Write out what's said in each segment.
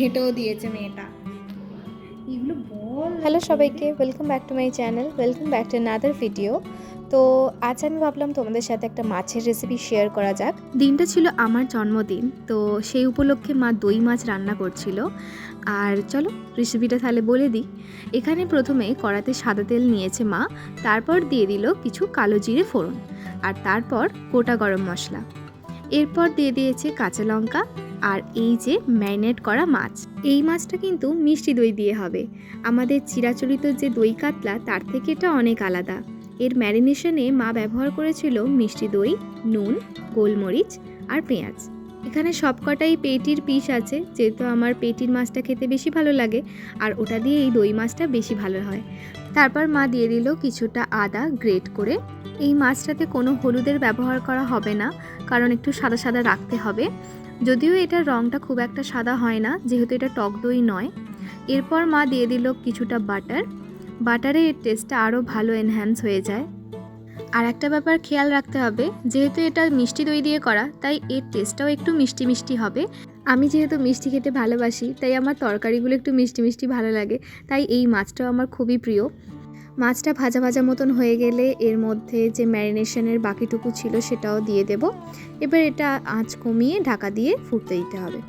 ঘেটেও দিয়েছে মেয়েটা। এগুলো হ্যালো সবাইকে welcome back to my channel welcome back to another video তো আজ আমি ভাবলাম তোমাদের সাথে একটা মাছের রেসিপি শেয়ার করা যাক। দিনটা ছিল আমার জন্মদিন, তো সেই উপলক্ষে মা দই মাছ রান্না করছিল। আর চলো রেসিপিটা তাহলে বলে দিই। এখানে প্রথমে কড়াতে সাদা তেল নিয়েছে মা, তারপর দিয়ে দিল কিছু কালো জিরে ফোড়ন, আর তারপর গোটা গরম মশলা। এরপর দিয়ে দিয়েছে কাঁচা লঙ্কা আর এই যে ম্যারিনেট করা মাছ। এই মাছটা কিন্তু মিষ্টি দই দিয়ে হবে। আমাদের চিরাচরিত যে দই কাতলা, তার থেকে এটা অনেক আলাদা। এর ম্যারিনেশনে মা ব্যবহার করেছিল মিষ্টি দই, নুন, গোলমরিচ আর পেঁয়াজ। এখানে সবকটাই পেটির পিস আছে, যেহেতু আমার পেটির মাছটা খেতে বেশি ভালো লাগে, আর ওটা দিয়ে এই দই মাছটা বেশি ভালো হয়। তারপর মা দিয়ে দিল কিছুটা আদা গ্রেট করে। এই মাছটাতে কোনো হলুদের ব্যবহার করা হবে না, কারণ একটু সাদা সাদা রাখতে হবে। যদিও এটার রঙটা খুব একটা সাদা হয় না, যেহেতু এটা টক দই নয়। এরপর মা দিয়ে দিল কিছুটা বাটার। বাটারে এর টেস্টটা আরও ভালো এনহ্যান্স হয়ে যায়। আর একটা ব্যাপার খেয়াল রাখতে হবে, যেহেতু এটা মিষ্টি দই দিয়ে করা, তাই এর টেস্টটাও একটু মিষ্টি মিষ্টি হবে। আমি যেহেতু মিষ্টি খেতে ভালোবাসি, তাই আমার তরকারিগুলো একটু মিষ্টি মিষ্টি ভালো লাগে, তাই এই মাছটাও আমার খুবই প্রিয়। মাছটা ভাজা ভাজা মতন হয়ে গেলে এর মধ্যে যে ম্যারিনেশনের বাকিটুকু ছিল সেটাও দিয়ে দেব। এবার এটা আঁচ কমিয়ে ঢাকা দিয়ে ফুটতে দিতে হবে।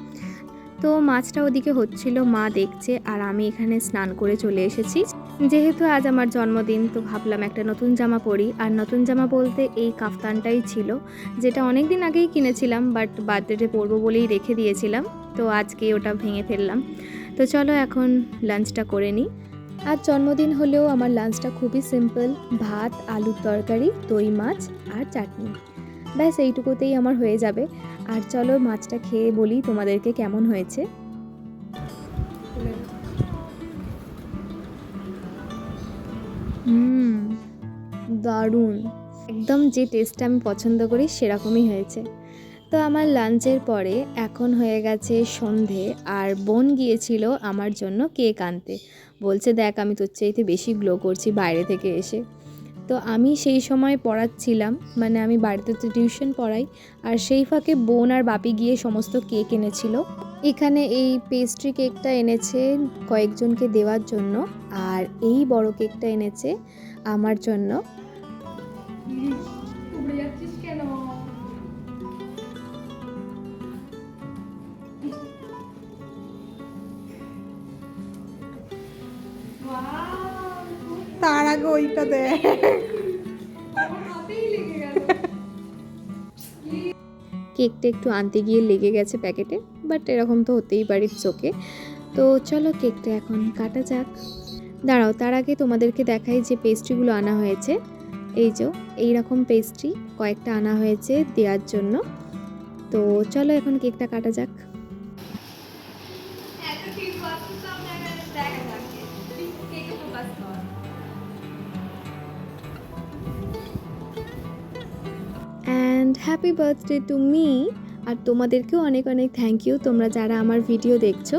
তো মাছটা ওদিকে হচ্ছিল, মা দেখছে আর আমি এখানে স্নান করে চলে এসেছি। যেহেতু আজ আমার জন্মদিন, তো ভাবলাম একটা নতুন জামা পরি। আর নতুন জামা বলতে এই কাফতানটাই ছিল, যেটা অনেক দিন আগেই কিনেছিলাম, বাট বার্থডেতে পরবো বলেই রেখে দিয়েছিলাম। তো আজকে ওটা ভেঙে ফেললাম। তো চলো এখন লাঞ্চটা করে নিই। আর জন্মদিন হলেও আমার লাঞ্চটা খুবই সিম্পল। ভাত, আলুর তরকারি, দই মাছ আর চাটনি। ব্যাস, এইটুকুতেই আমার হয়ে যাবে। আর চলো মাছটা খেয়ে বলি তোমাদেরকে কেমন হয়েছে। দারুণ। একদম যে টেস্টটা আমি পছন্দ করি সেরকমই হয়েছে। তো আমার লাঞ্চের পরে এখন হয়ে গেছে সন্ধে আর বোন গিয়েছিল আমার জন্য কেক আনতে। বলছে, দেখ, আমি তোর চাইতে বেশি গ্লো করছি বাইরে থেকে এসে। তো আমি সেই সময় পড়াচ্ছিলাম মানে আমি বাড়িতে তো টিউশন পড়াই, আর সেই ফাঁকে বোন আর বাপি গিয়ে সমস্ত কেক এনেছিল। এখানে এই পেস্ট্রি কেকটা এনেছে কয়েকজনকে দেওয়ার জন্য, আর এই বড় কেকটা এনেছে আমার জন্য। যাচ্ছিস কেন তার আগে ওইটা দে কেকটা একটু আনতে গিয়ে লেগে গেছে প্যাকেটে বাট এরকম তো হতেই পারে চোখে। তো চলো কেকটা এখন কাটা যাক। দাঁড়াও তার আগে তোমাদেরকে দেখাই যে পেস্ট্রিগুলো আনা হয়েছে। এই যে এই রকম পেস্ট্রি কয়েকটা আনা হয়েছে দেওয়ার জন্য। তো চলো এখন কেকটা কাটা যাক। And happy birthday to me আর তোমাদেরকেও অনেক অনেক থ্যাংক ইউ তোমরা যারা আমার ভিডিও দেখছ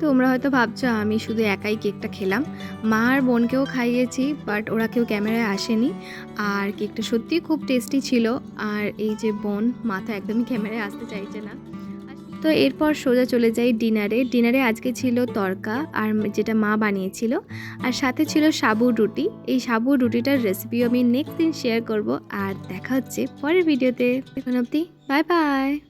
তোমরা হয়তো ভাবছ, আমি শুধু একাই কেকটা খেলাম। মা আর বোনকেও খাইয়েছি বাট ওরা কেউ ক্যামেরায় আসেনি। আর কেকটা সত্যিই খুব টেস্টি ছিল। আর এই যে বোন মাথা একদমই ক্যামেরায় আসতে চাইছে না। তো এরপর সোজা চলে যাই ডিনারে। ডিনারে আজকে ছিল তরকা আর যেটা মা বানিয়েছিল। আর সাথে ছিল সাবুর রুটি। এই সাবুর রুটিটার রেসিপিও আমি নেক্সট দিন শেয়ার করব। আর দেখা হচ্ছে পরের ভিডিওতে এখন অবধি বাই বাই